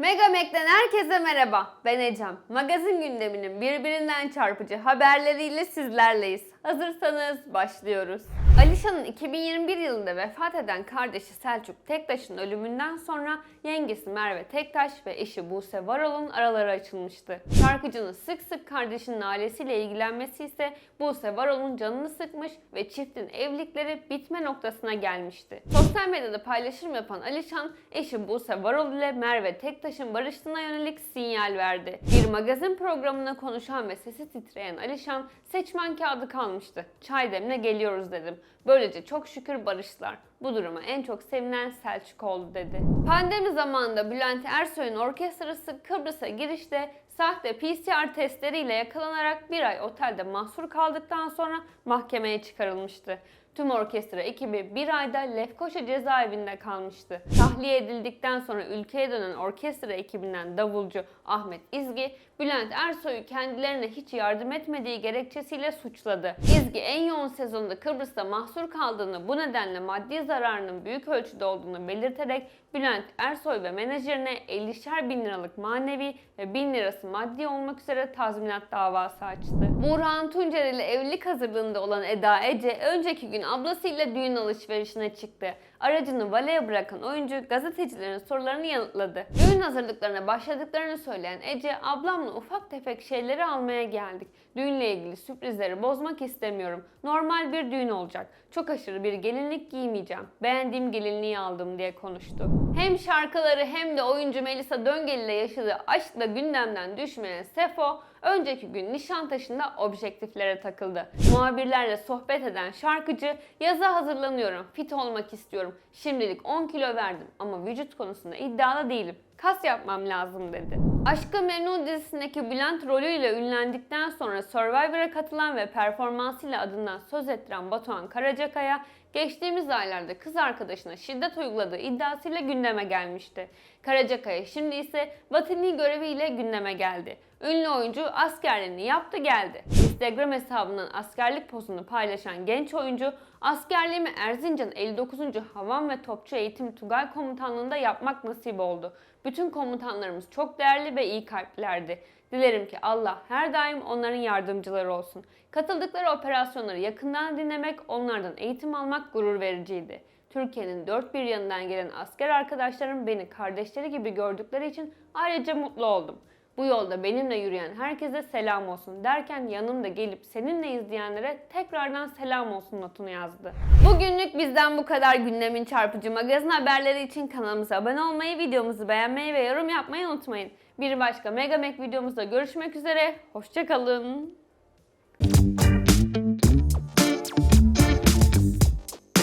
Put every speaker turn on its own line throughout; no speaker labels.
Mega Mac'den herkese merhaba. Ben Ecem. Magazin gündeminin birbirinden çarpıcı haberleriyle sizlerleyiz. Hazırsanız başlıyoruz. Alişan'ın 2021 yılında vefat eden kardeşi Selçuk Tektaş'ın ölümünden sonra yengesi Merve Tektaş ve eşi Buse Varol'un araları açılmıştı. Şarkıcının sık sık kardeşinin ailesiyle ilgilenmesi ise Buse Varol'un canını sıkmış ve çiftin evlilikleri bitme noktasına gelmişti. Sosyal medyada paylaşım yapan Alişan, eşi Buse Varol ile Merve Tektaş'ın barıştığına yönelik sinyal verdi. Bir magazin programına konuşan ve sesi titreyen Alişan, seçmen kağıdı kalmıştı. Çay demle geliyoruz dedim. Böylece çok şükür barıştılar. Bu duruma en çok sevinen Selçuk oldu dedi. Pandemi zamanında Bülent Ersoy'un orkestrası Kıbrıs'a girişte sahte PCR testleriyle yakalanarak bir ay otelde mahsur kaldıktan sonra mahkemeye çıkarılmıştı. Tüm orkestra ekibi bir ayda Lefkoşa cezaevinde kalmıştı. Tahliye edildikten sonra ülkeye dönen orkestra ekibinden davulcu Ahmet İzgi, Bülent Ersoy'u kendilerine hiç yardım etmediği gerekçesiyle suçladı. İzgi en yoğun sezonda Kıbrıs'ta mahsur kaldığını, bu nedenle maddi zararının büyük ölçüde olduğunu belirterek Bülent Ersoy ve menajerine 50'şer bin liralık manevi ve 1000 lirası maddi olmak üzere tazminat davası açtı. Burhan Tuncer ile evlilik hazırlığında olan Eda Ece önceki gün ablasıyla düğün alışverişine çıktı. Aracını valeye bırakan oyuncu gazetecilerin sorularını yanıtladı. Düğün hazırlıklarına başladıklarını söyleyen Ece, ablamla ufak tefek şeyleri almaya geldik. Düğünle ilgili sürprizleri bozmak istemiyorum. Normal bir düğün olacak. Çok aşırı bir gelinlik giymeyeceğim. Beğendiğim gelinliği aldım diye konuştu. Hem şarkıları hem de oyuncu Melisa Döngel ile yaşadığı aşkla gündemden düşmeyen Sefo, önceki gün Nişantaşı'nda objektiflere takıldı. Muhabirlerle sohbet eden şarkıcı, yaza hazırlanıyorum, fit olmak istiyorum. Şimdilik 10 kilo verdim ama vücut konusunda iddialı değilim. Kas yapmam lazım dedi. Aşkı Memnun dizisindeki Bülent rolüyle ünlendikten sonra Survivor'a katılan ve performansıyla adından söz ettiren Batuhan Karacakaya, geçtiğimiz aylarda kız arkadaşına şiddet uyguladığı iddiasıyla gündeme gelmişti. Karacakaya şimdi ise vatani göreviyle gündeme geldi. Ünlü oyuncu askerliğini yaptı geldi. Instagram hesabından askerlik pozunu paylaşan genç oyuncu, askerliğimi Erzincan 59. Havan ve Topçu Eğitim Tugay Komutanlığı'nda yapmak nasip oldu. Bütün komutanlarımız çok değerli ve iyi kalplilerdi. Dilerim ki Allah her daim onların yardımcıları olsun. Katıldıkları operasyonları yakından dinlemek, onlardan eğitim almak gurur vericiydi. Türkiye'nin dört bir yanından gelen asker arkadaşlarım beni kardeşleri gibi gördükleri için ayrıca mutlu oldum. Bu yolda benimle yürüyen herkese selam olsun derken yanımda gelip seninle izleyenlere tekrardan selam olsun notunu yazdı. Bugünlük bizden bu kadar gündemin çarpıcı magazin haberleri için kanalımıza abone olmayı, videomuzu beğenmeyi ve yorum yapmayı unutmayın. Bir başka Mega Mac videomuzda görüşmek üzere. Hoşçakalın.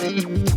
Thank you.